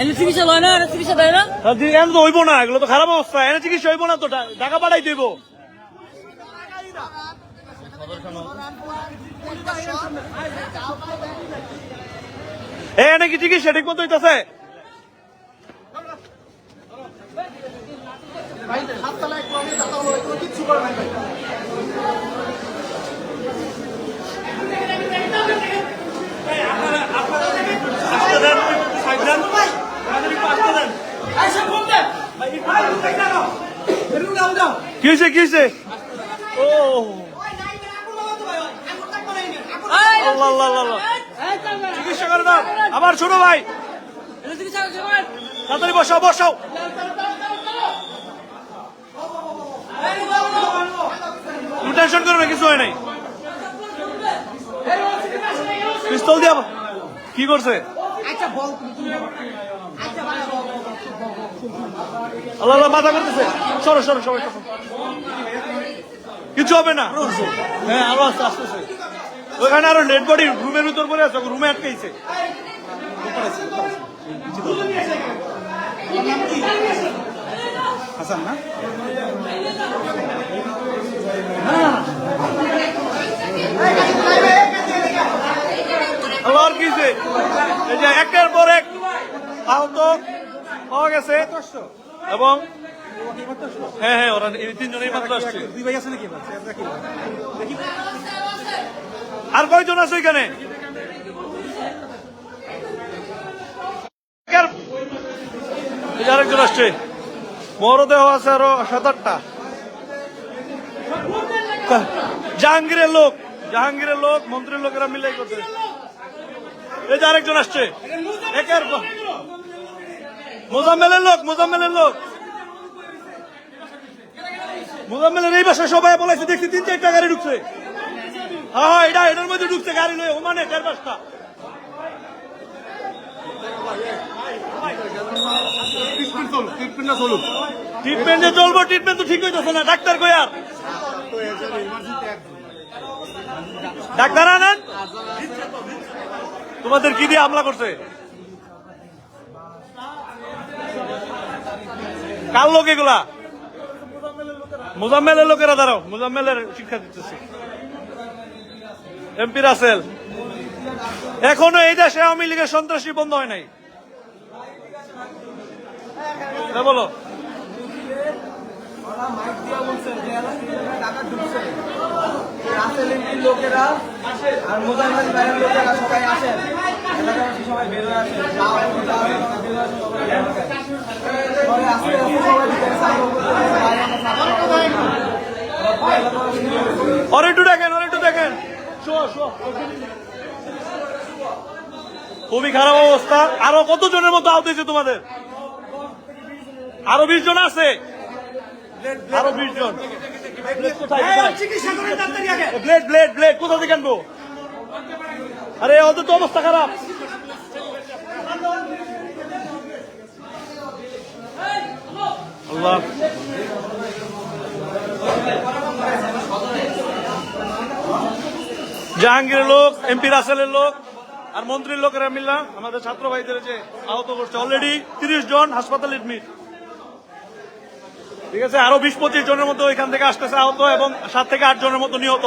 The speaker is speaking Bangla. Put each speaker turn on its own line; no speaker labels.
এনে চিকিৎসা লয় না? এনে চিকিৎসা দেয় না?
আর তো হইব না এগুলো তো খারাপ অবস্থা। এনে চিকিৎসা হইব না তো টাকা পাঠাই দিব। এ এনে কি চিকিৎসা ঠিক মতো হইতাছে? আসতে দেন, একটু সাইড দেন। আমাদের একটু আসতে দেন। কি হয়েছে কি হয়েছে? ও। আল্লাহ আল্লাহ আল্লাহ, আল্লাহ। চিকিৎসা করে দাও আবার ছোট ভাই। তাড়াতাড়ি বসাও বসাও। টেনশন করো না কিছু হয় নাই। পিস্তল দিয়া কি করছে? আল্লাহ আল্লাহ মাথা করতেছে সরো সরো সবাই। কিছু হবে না হ্যাঁ আরও আস্তে আস্তে আস্তে। ওখানে আরও ডেড বডি রুমের ভিতর পরে আছে রুমে আটকাইছে
হাসান না
আবার কি হয়েছে? এই যে একের পর এক আহত পাওয়া গেছে। এবং হ্যাঁ হ্যাঁ ওরা এই তিনজনেই মাত্র আসছে।
দুই ভাই আছে নাকি?
আর কয়জন আছে এখানে? আরেকজন আসছে। মরদেহ আছে আরও সাত আটটা জাহাঙ্গীরের লোক জাহাঙ্গীরের লোক মন্ত্রীর লোকেরা মিলে করছে। এই যে আরেকজন আসছে। একের মোজাম্মেলের লোক মোজাম্মেলের লোক। মোজাম্মেলের এই বাসায় সবাই বলেছে দেখছি তিন চারটা গাড়ি ঢুকছে। হ্যাঁ হ্যাঁ, এটা এটার মধ্যে ঢুকছে গাড়ি লয়ে ওমানে চার পাঁচটা। চলবো ট্রিটমেন্ট তো ঠিক না ডাক্তার ডাক্তার তোমাদের কি দিয়ে হামলা করছে? কার লোক এগুলা? মুজাম্মেলের লোকেরা, দাঁড়াও, মুজাম্মেলের শিক্ষা দিতেছে। এমপি রাসেল। এখনও এই দেশে আওয়ামী লীগের সন্ত্রাসী বন্ধ হয় নাই। বলো।
লোকেরা
একটু দেখেন একটু দেখেন। খুবই খারাপ অবস্থা। আরও কত জনের মতো আহত হয়েছে তোমাদের? আরও বিশ জন আছে? আরও বিশ জন। ব্লেড ব্লেড ব্লেড, কোথা থেকে আনব? আরে, ওদের তো অবস্থা খারাপ। আল্লাহ জাহাঙ্গীরের লোক এমপি রাসেলের লোক আর মন্ত্রীর লোকেরা মিললাম আমাদের ছাত্র ভাইদের যে আহত করছে অলরেডি তিরিশ জন হাসপাতালে এডমিট ঠিক আছে? আরও বিশ পঁচিশ জনের মতো এখান থেকে আসতেছে আহত এবং সাত থেকে আট জনের মতো নিহত।